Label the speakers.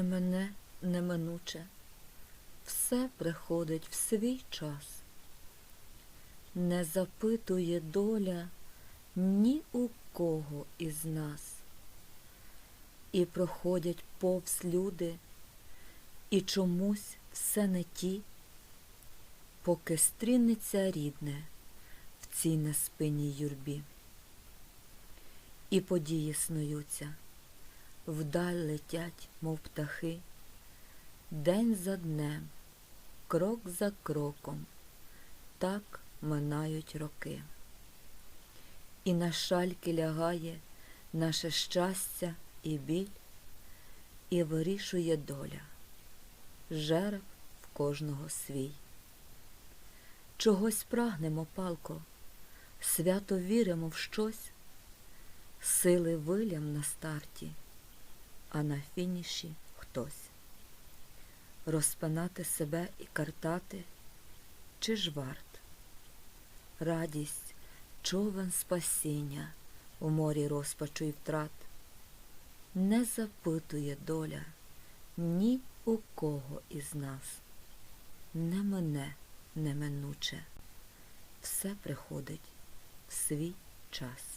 Speaker 1: не мене неминуче, все приходить в свій час. Не запитує доля ні у кого із нас. І проходять повз люди, і чомусь все не ті, поки стрінеться рідне в цій неспинній юрбі. І події снуються, вдаль летять, мов птахи, день за днем, крок за кроком, так минають роки. І на шальки лягає наше щастя і біль, і вирішує доля, жереб в кожного свій. Чогось прагнемо, палко, свято віримо в щось, сили вилям на старті, а на фініші хтось. Розпинати себе і картати, чи ж варт? Радість, човен спасіння у морі розпачу й втрат. Не запитує доля ні у кого із нас, не мене неминуче, все приходить в свій час.